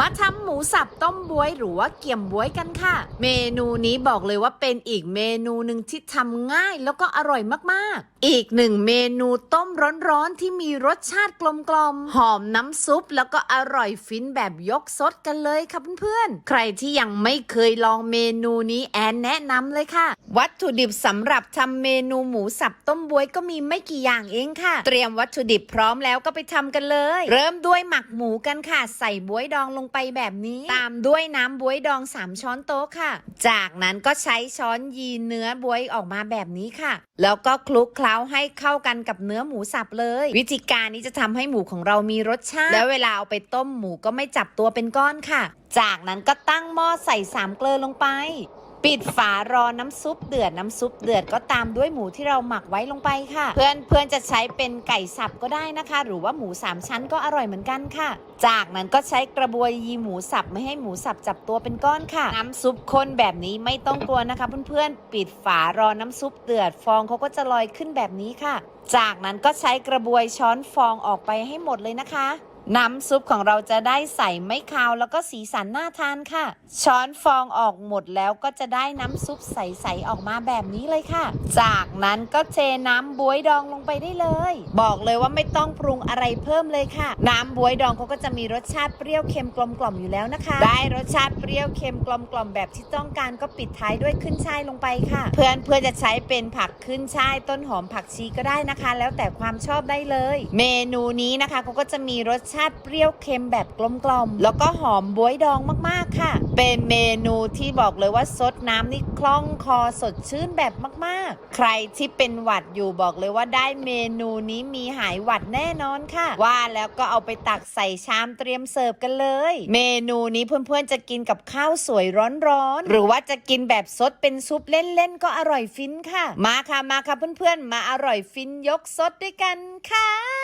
มาทำหมูสับต้มบวยหรือว่าเกี่ยมบวยกันค่ะ เมนูนี้บอกเลยว่าเป็นอีกเมนูหนึ่งที่ทำง่ายแล้วก็อร่อยมากๆ อีกหนึ่งเมนูต้มร้อนๆที่มีรสชาติกลมๆหอมน้ำซุปแล้วก็อร่อยฟินแบบยกซดกันเลยค่ะเพื่อนๆ ใครที่ยังไม่เคยลองเมนูนี้แอนแนะนำเลยค่ะ วัตถุดิบสำหรับทำเมนูหมูสับต้มบวยก็มีไม่กี่อย่างเองค่ะ เตรียมวัตถุดิบพร้อมแล้วก็ไปทำกันเลย เริ่มด้วยหมักหมูกันค่ะ ใส่บวยดองลงไปแบบนี้ ตามด้วยน้ำบวยดอง 3 ช้อนโต๊ะค่ะ จากนั้นก็ใช้ช้อนยีเนื้อบวยออกมาแบบนี้ค่ะ แล้วก็คลุกเคล้าให้เข้ากันกับเนื้อหมูสับเลย วิธีการนี้จะทำให้หมูของเรามีรสชาติ แล้วเวลาเอาไปต้มหมูก็ไม่จับตัวเป็นก้อนค่ะ จากนั้นก็ตั้งหม้อใส่สามเกลือลงไป ปิดฝารอน้ำซุปเดือดน้ำซุปเดือดก็ตามด้วยหมูที่เราหมักไว้ลงไปค่ะ เพื่อนเพื่อนจะใช้เป็นไก่สับก็ได้นะคะ หรือว่าหมูสามชั้นก็อร่อยเหมือนกันค่ะ จากนั้นก็ใช้กระบวยยีหมูสับไม่ให้หมูสับจับตัวเป็นก้อนค่ะ น้ำซุปข้นแบบนี้ไม่ต้องกลัวนะคะ เพื่อนๆปิดฝารอน้ำซุปเดือด ฟองเขาก็จะลอยขึ้นแบบนี้ค่ะ จากนั้นก็ใช้กระบวยช้อนฟองออกไปให้หมดเลยนะคะ น้ำซุปของเราจะได้ใส่ไม่คาวแล้วก็สีสันน่าทานค่ะ ช้อนฟองออกหมดแล้วก็จะได้น้ำซุปใสๆออกมาแบบนี้เลยค่ะ จากนั้นก็เทน้ำบวยดองลงไปได้เลย บอกเลยว่าไม่ต้องปรุงอะไรเพิ่มเลยค่ะ น้ำบวยดองเขาก็จะมีรสชาติเปรี้ยวเค็มกลมกล่อมอยู่แล้วนะคะ ได้รสชาติเปรี้ยวเค็มกลมกล่อมแบบที่ต้องการก็ปิดท้ายด้วยขึ้นช่ายลงไปค่ะ เพื่อนเพื่อจะใช้เป็นผักขึ้นช่ายต้นหอมผักชีก็ได้นะคะ แล้วแต่ความชอบได้เลย เมนูนี้นะคะเขาก็จะมีรสชาติเปรี้ยวเค็มแบบกลมกลมแล้วก็หอมบวยดองมากๆค่ะ เป็นเมนูที่บอกเลยว่าซดน้ำนี่คล่องคอสดชื่นแบบมากๆ ใครที่เป็นหวัดอยู่บอกเลยว่าได้เมนูนี้มีหายหวัดแน่นอนค่ะ ว่าแล้วก็เอาไปตักใส่ชามเตรียมเสิร์ฟกันเลย เมนูนี้เพื่อนๆจะกินกับข้าวสวยร้อนๆ หรือว่าจะกินแบบซดเป็นซุปเล่นๆก็อร่อยฟินค่ะ มาค่ะมาค่ะเพื่อนๆ มาอร่อยฟินยกซดด้วยกันค่ะ